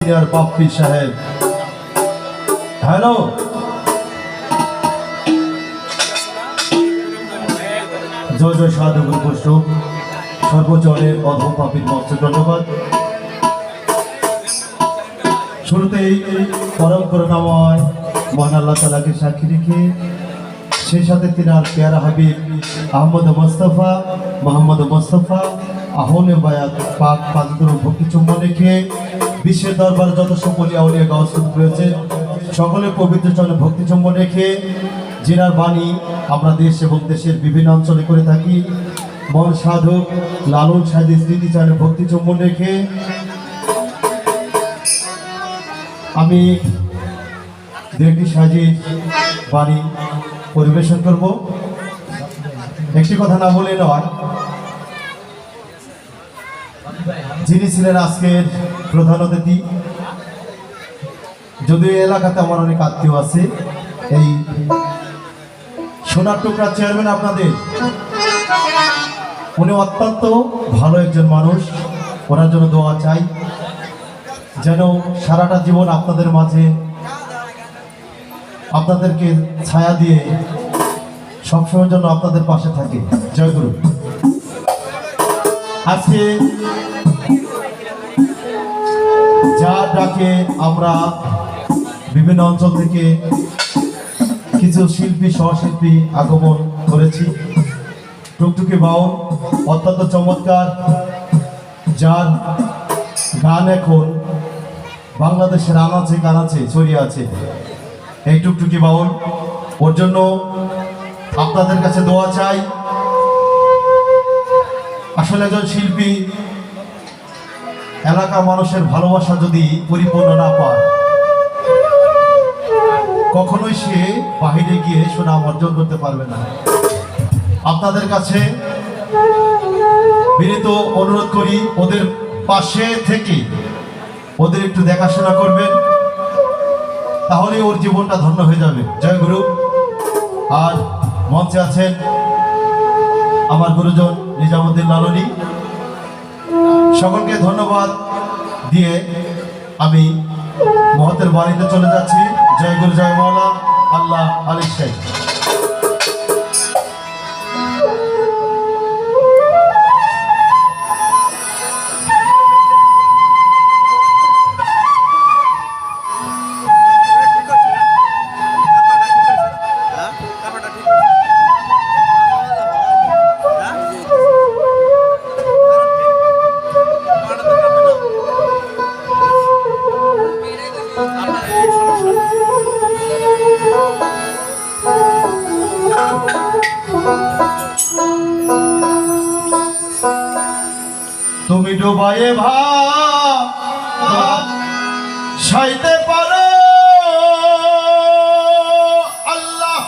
Senior Bappi সাহেব। Hello জয় জয় সাধু গুরু বৈষ্ণব। সর্বজনের অধম পাপির মস্ত ধন্যবাদ। শুরুতেই পরম করুণাময় মহান আল্লাহ তালাকে সাক্ষী রেখে, সেই সাথে তিনার পেয়ারা হাবিব, আহমদ মোস্তফা, মোহাম্মদ মোস্তফা, আহলে বায়াত পাক পাঁচগুলো ভক্তি চুম্বন রেখে বিশ্বের দরবারে যত সকলে আউলিয়া গাউসুদ রয়েছে, সকলে পবিত্র চলে ভক্তি চুম্বন রেখে জিনার বাণী আমরা দেশ এবং দেশের বিভিন্ন অঞ্চলে করে থাকি। মন সাধক, লালন সাহেদ স্মৃতিচারে ভক্তি চুম্বন রেখে আমি দেবী সাজির বাণী পরিবেশন করব। একটি কথা না বলে নয়, যিনি ছিলেন আজকের প্রধান অতিথি। যদিও এলাকাতে আমার অনেক আত্মীয় আছে, এই সোনার টুকরা চেয়ারম্যান আপনাদের, উনি অত্যন্ত ভালো একজন মানুষ, ওনার জন্য দোয়া চাই, যেন সারাটা জীবন আপনাদের মাঝে আপনাদেরকে ছায়া দিয়ে সবসময়ের জন্য আপনাদের পাশে থাকে। জয় গুরু। আজকে যা ডাকে আমরা বিভিন্ন অঞ্চল থেকে কিছু শিল্পী, সহশিল্পী আগমন করেছি। টুকটুকি বাউন অত্যন্ত চমৎকার, যার গান এখন বাংলাদেশের আনাচে কানাচে ছড়িয়ে আছে। এই টুকটুকি বাউল, ওর জন্য আপনাদের কাছে দোয়া চাই। আসলে একজন শিল্পী এলাকা মানুষের ভালোবাসা যদি পরিপূর্ণ না পায়, কখনোই সে বাহিরে গিয়ে সুনাম অর্জন করতে পারবে না। আপনাদের কাছে বিনীত অনুরোধ করি, ওদের পাশে থেকে ওদের একটু দেখাশোনা করবেন, তাহলে ওর জীবনটা ধন্য হয়ে যাবে। জয় গুরু। আর মঞ্চে আছেন আমার গুরুজন নিজামুদ্দিন লালনী। সকলকে ধন্যবাদ। দিয়ে আমি মহতের বাড়িতে চলে যাচ্ছি। জয় গুরু জয় মৌলা আল্লাহ আলী সাইতে পারো? আল্লাহ।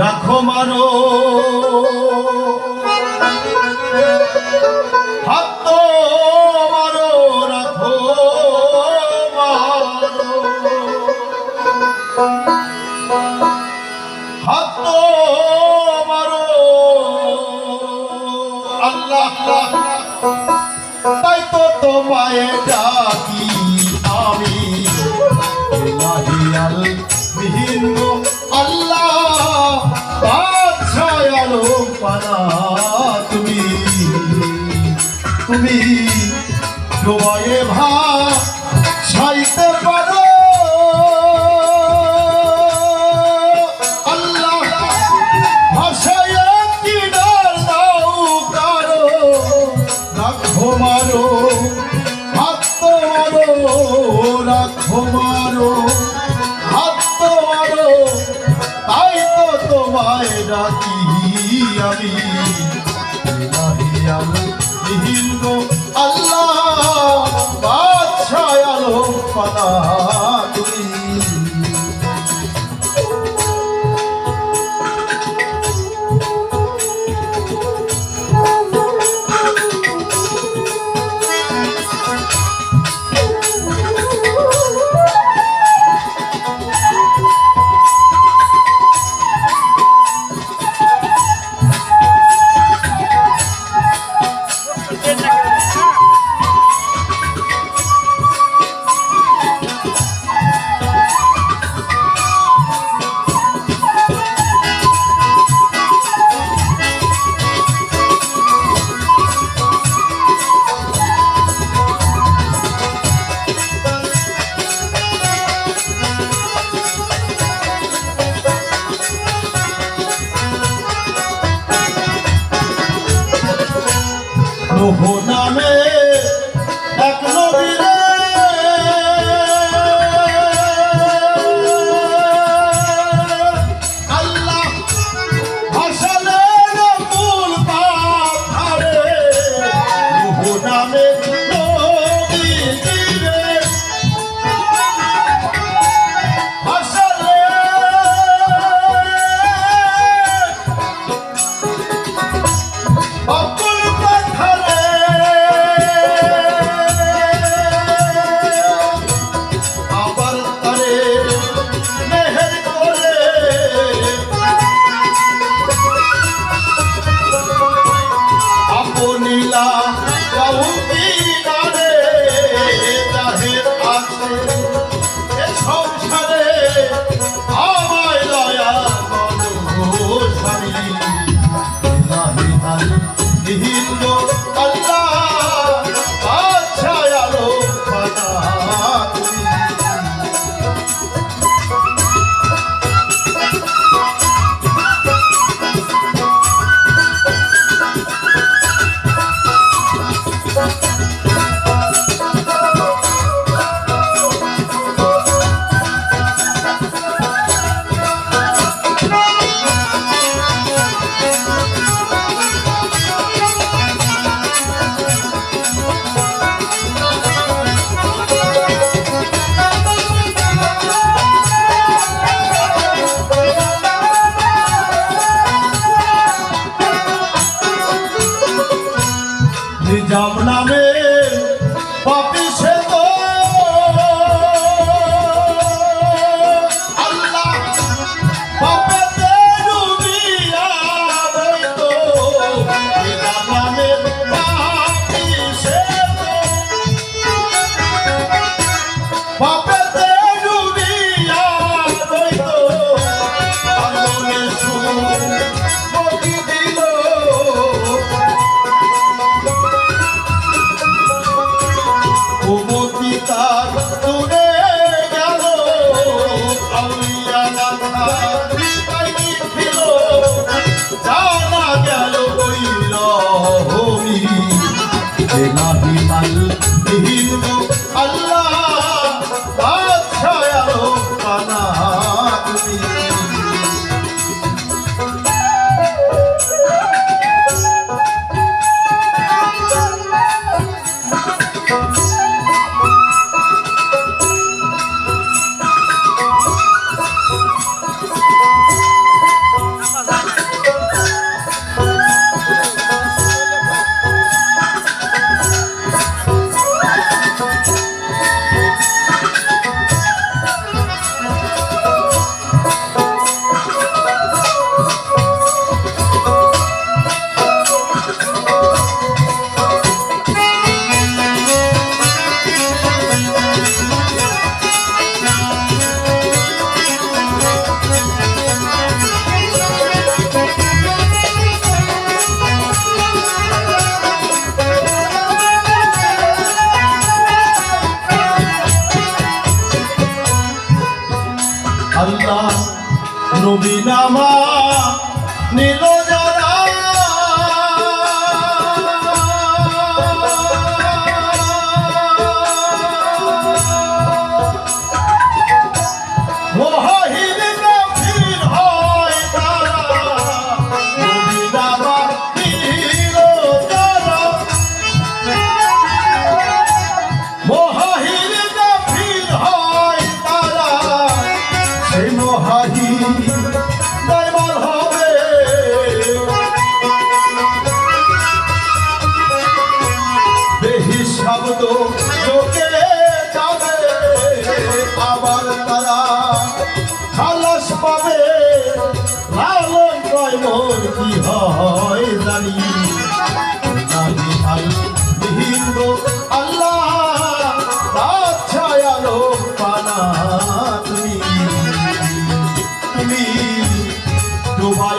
রাখো মারো। তাই তো তোমায় ডাকি আমি বিহীন আল্লাহ বাদশায়ালো পানা তুমি তুমি ডোবায়ে ভা আমি ইলাহিয়াল বিহীন রোহ এলাহি আল হিন্দু আল্লাহ নবীনামা নীল যারা হয় জানি আমি আলহিন্দ আল্লাহ ছায়ালো তুমি তুমি ডুবাই